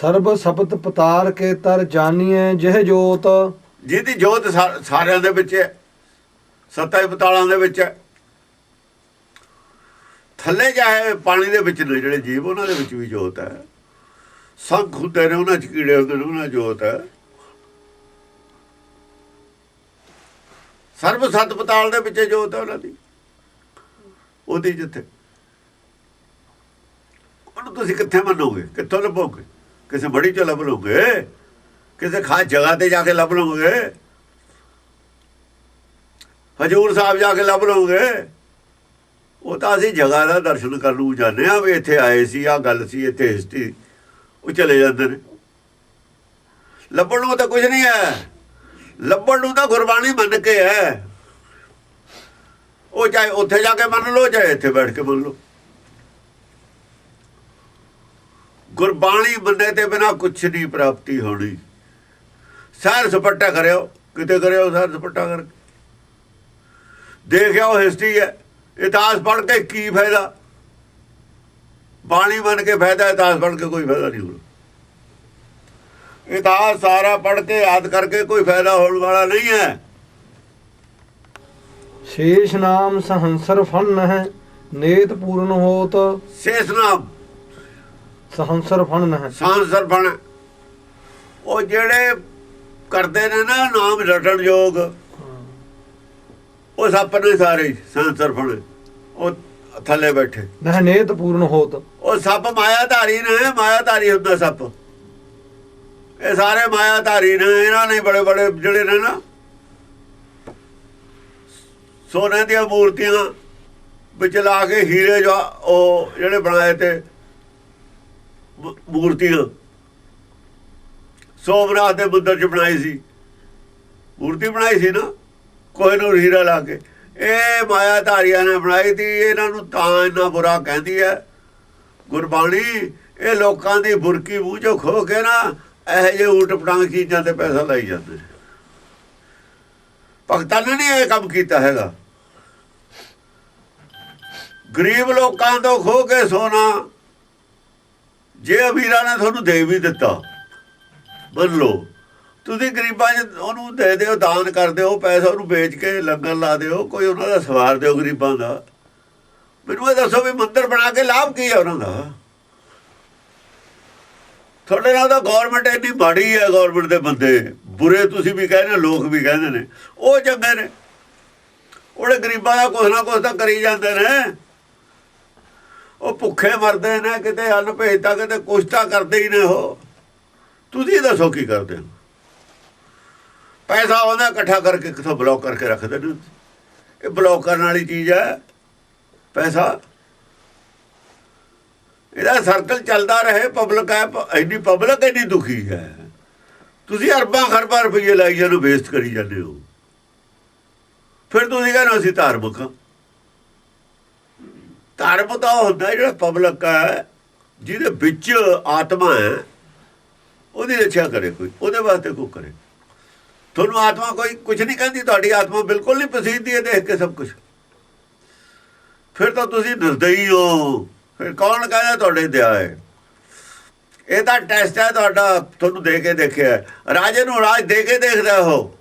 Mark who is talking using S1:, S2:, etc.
S1: ਸਰਬ ਸਬਤ ਪਤਾਰ ਕੇ ਤਰ ਜਾਣੀਐ ਜਿਹ ਜੋਤ।
S2: ਜਿਹਦੀ ਜੋਤ ਸਾਰਿਆਂ ਦੇ ਵਿੱਚ ਹੈ, ਸੱਤਾ ਪਤਾਲਾਂ ਦੇ ਵਿੱਚ ਹੈ। ਥੱਲੇ ਜਾਏ ਪਾਣੀ ਦੇ ਵਿੱਚ ਨੇ ਜਿਹੜੇ ਜੀਵ ਉਹਨਾਂ ਦੇ ਵਿੱਚ ਵੀ ਜੋਤ ਹੈ। ਸੰਖ ਹੁੰਦੇ ਨੇ, ਉਹਨਾਂ ਚ ਕੀੜੇ ਹੁੰਦੇ ਨੇ, ਉਹਨਾਂ ਜੋਤ ਹੈ। ਸਰਬ ਸੱਤ ਪਤਾਲ ਦੇ ਵਿੱਚ ਜੋਤ ਹੈ ਉਹਨਾਂ ਦੀ। ਉਹਦੀ ਜਿੱਥੇ। ਉਹਨੂੰ ਤੁਸੀਂ ਕਿੱਥੇ ਮੰਨੋਗੇ? ਕਿੱਥੋਂ ਲੱਭੋਗੇ? ਕਿਸੇ ਬੜੀ ਚ ਲੱਭ ਲਓਗੇ? ਕਿਸੇ ਖਾਸ ਜਗ੍ਹਾ ਤੇ ਜਾ ਕੇ ਲੱਭ ਲਓਗੇ? ਹਜੂਰ ਸਾਹਿਬ ਜਾ ਕੇ ਲੱਭ ਲਓਗੇ? ਉਹ ਤਾਂ ਅਸੀਂ ਜਗ੍ਹਾ ਦਾ ਦਰਸ਼ਨ ਕਰਨ ਨੂੰ ਜਾਂਦੇ ਆ ਵੀ ਇੱਥੇ ਆਏ ਸੀ ਆ ਗੱਲ ਸੀ, ਇੱਥੇ ਹਿਸਟਰੀ, ਉਹ ਚਲੇ ਜਾਂਦੇ ਨੇ। ਲੱਭਣ ਨੂੰ ਤਾਂ ਕੁਝ ਨਹੀਂ ਹੈ। ਲੱਭਣ ਨੂੰ ਤਾਂ ਗੁਰਬਾਣੀ ਮੰਨ ਕੇ ਹੈ। ਉਹ ਚਾਹੇ ਉੱਥੇ ਜਾ ਕੇ ਮੰਨ ਲਓ, ਚਾਹੇ ਇੱਥੇ ਬੈਠ ਕੇ ਮੰਨ ਲਓ। ਗੁਰਬਾਣੀ ਮੰਨੇ ਤੇ ਬਿਨਾ ਕੁਛ ਨਹੀਂ ਪ੍ਰਾਪਤੀ ਹੋਣੀ। ਸੈਰ ਸਪੱਟਾ ਕਰਿਓ ਕਿਤੇ ਕਰਿਓ ਸੈਰ ਸਪੱਟਾ ਕਰਕੇ। ਦੇਖਿਓ ਹਿਸਟਰੀ ਹੈ ਇਤਿਹਾਸ ਪੜ੍ਹ ਕੇ ਕੀ ਫਾਇਦਾ? ਬਾਣੀ ਮੰਨ ਕੇ ਫਾਇਦਾ ਇਤਿਹਾਸ ਪੜ੍ਹ ਕੇ ਕੋਈ ਫਾਇਦਾ ਨਹੀਂ ਹੋਣਾ। ਇਤਿਹਾਸ ਸਾਰਾ ਪੜ੍ਹ ਕੇ ਯਾਦ ਕਰਕੇ ਕੋਈ ਫਾਇਦਾ ਹੋਣ ਵਾਲਾ ਨਹੀਂ ਹੈ।
S1: ਸ਼ੇਸ਼ ਨਾਮ ਸਹੰਸਰ ਫਨ ਹੈ ਨੇਤ ਪੂਰਨ ਹੋਤ।
S2: ਸੇਸ ਨਾਮ।
S1: ਸਹੰਸਰ ਫਨ ਹੈ।
S2: ਸਾਂਸਰ ਬਣ ਉਹ ਜਿਹੜੇ ਕਰਦੇ ਨੇ ਨਾ ਨਾਮ ਰਟਣ ਯੋਗ ਉਹ ਸੱਪ ਨੇ ਸਾਰੇ ਸਾਂਸਰ ਬਣ ਉਹ ਥੱਲੇ ਬੈਠੇ।
S1: ਨਹ ਨੇਤ ਪੂਰਨ ਹੋਤ।
S2: ਉਹ ਸੱਪ ਮਾਇਆਧਾਰੀ ਨੇ ਮਾਇਆਧਾਰੀ ਹੁੰਦਾ ਸੱਪ। ਇਹ ਸਾਰੇ ਮਾਇਆਧਾਰੀ ਨੇ ਇਹਨਾਂ ਨੇ ਬੜੇ ਬੜੇ ਜਿਹੜੇ ਨੇ ਨਾ ਸੋਨੇ ਦੀਆਂ ਮੂਰਤੀਆਂ ਵਿੱਚ ਲਾ ਕੇ ਹੀਰੇ ਜੋ ਉਹ ਜਿਹੜੇ ਬਣਾਏ ਤੇ ਮੂਰਤੀਆਂ। ਸੋਮਨਾਥ ਦੇ ਮੰਦਰ ਚ ਬਣਾਈ ਸੀ। ਮੂਰਤੀ ਬਣਾਈ ਸੀ ਨਾ, ਕੋਈ ਨੂੰ ਹੀਰਾ ਲਾ ਕੇ। ਇਹ ਮਾਇਆ ਧਾਰੀਆਂ ਨੇ ਬਣਾਈ ਸੀ ਇਹਨਾਂ ਨੂੰ ਤਾਂ ਇੰਨਾ ਬੁਰਾ ਕਹਿੰਦੀ ਹੈ ਗੁਰਬਾਣੀ, ਇਹ ਲੋਕਾਂ ਦੀ ਬੁਰਕੀ ਮੂੰਹ ਚੋਂ ਖੋ ਕੇ ਨਾ, ਇਹੋ ਜਿਹੇ ਉਲਟ ਪਟਾਂਗ ਚੀਜ਼ਾਂ ਤੇ ਪੈਸਾ ਲਾਈ ਜਾਂਦੇ ਭਗਤਾਂ ਨੇ ਨਹੀਂ ਇਹ ਕੰਮ ਕੀਤਾ ਹੈਗਾ। ਗਰੀਬ ਲੋਕਾਂ ਤੋਂ ਖੋ ਕੇ ਸੋਨਾ ਜੇ ਅਮੀਰਾਂ ਨੇ ਤੁਹਾਨੂੰ ਦੇ ਵੀ ਦਿੱਤਾ ਮੰਨ ਲਓ ਤੁਸੀਂ ਗਰੀਬਾਂ 'ਚ ਉਹਨੂੰ ਦੇ ਦਿਓ, ਦਾਨ ਕਰ ਦਿਓ, ਪੈਸਾ ਉਹਨੂੰ ਵੇਚ ਕੇ ਲੰਗਰ ਲਾ ਦਿਓ, ਕੋਈ ਉਹਨਾਂ ਦਾ ਸਵਾਰ ਦਿਓ ਗਰੀਬਾਂ ਦਾ। ਮੈਨੂੰ ਇਹ ਦੱਸੋ ਵੀ ਮੰਦਰ ਬਣਾ ਕੇ ਲਾਭ ਕੀ ਹੈ ਉਹਨਾਂ ਦਾ? ਤੁਹਾਡੇ ਨਾਲ ਤਾਂ ਗਵਰਨਮੈਂਟ ਇੰਨੀ ਮਾੜੀ ਹੈ ਗਵਰਨਮੈਂਟ ਦੇ ਬੰਦੇ। ਬੁਰੇ ਤੁਸੀਂ ਵੀ ਕਹਿੰਦੇ, ਲੋਕ ਵੀ ਕਹਿੰਦੇ ਨੇ। ਉਹ ਚੰਗੇ ਨੇ। ਉਹਦੇ ਗਰੀਬਾਂ ਦਾ ਕੁਛ ਨਾ ਕੁਛ ਤਾਂ ਕਰੀ ਜਾਂਦੇ ਨੇ। ਉਹ ਭੁੱਖੇ ਮਰਦੇ ਨੇ, ਕਿਤੇ ਅੰਨ ਭੇਜਤਾ, ਕਿਤੇ ਕੁਛ ਤਾਂ ਕਰਦੇ ਹੀ ਨੇ ਉਹ। ਤੁਸੀਂ ਦੱਸੋ ਕੀ ਕਰਦੇ ਹੋ? ਪੈਸਾ ਉਹਦਾ ਇਕੱਠਾ ਕਰਕੇ ਕਿਥੋਂ ਬਲੌਕ ਕਰਕੇ ਰੱਖਦੇ ਨੇ ਇਹ ਬਲੌਕ ਕਰਨ ਵਾਲੀ ਚੀਜ਼ ਹੈ, ਪੈਸਾ। ਇਹਦਾ ਸਰਕਲ ਚੱਲਦਾ ਰਹੇ ਪਬਲਿਕ ਹੈ ਇੰਨੀ ਪਬਲਿਕ ਇੰਨੀ ਦੁਖੀ ਹੈ। ਤੁਸੀਂ ਅਰਬਾਂ ਖਰਬਾਂ ਰੁਪਏ ਲਾਈ ਜਾਂਦੇ ਵੇਸਟ ਕਰੀ ਜਾਂਦੇ ਹੋ। ਫਿਰ ਤੁਸੀਂ ਕਹਿੰਦੇ ਅਸੀਂ ਧਾਰਮਿਕ ਹਾਂ। ਧਰਮ ਤਾਂ ਉਹ ਹੁੰਦਾ ਜਿਹੜਾ ਪਬਲਿਕ ਹੈ, ਜਿਹਦੇ ਵਿੱਚ ਆਤਮਾ ਹੈ, ਉਹਦੀ ਰੱਖਿਆ ਕਰੇ ਕੋਈ, ਉਹਦੇ ਵਾਸਤੇ ਕੋਈ ਕਰੇ। ਤੁਹਾਨੂੰ ਆਤਮਾ ਕੋਈ ਕੁਝ ਨਹੀਂ ਕਹਿੰਦੀ, ਤੁਹਾਡੀ ਆਤਮਾ ਬਿਲਕੁਲ ਨਹੀਂ ਪਸੀਂਦੀ ਹੈ ਦੇਖ ਕੇ ਸਭ ਕੁਝ ਫਿਰ ਤਾਂ ਤੁਸੀਂ ਨਿਰਦਈ ਹੋ। ਫਿਰ ਕੌਣ ਕਹਿੰਦਾ ਤੁਹਾਡੇ ਦਇਆ ਹੈ? ਇਹ ਤਾਂ ਟੈਸਟ ਹੈ ਤੁਹਾਡਾ, ਤੁਹਾਨੂੰ ਦੇ ਕੇ ਦੇਖਿਆ ਰਾਜੇ ਨੂੰ ਰਾਜ ਦੇ ਕੇ ਦੇਖਦਾ ਹੋ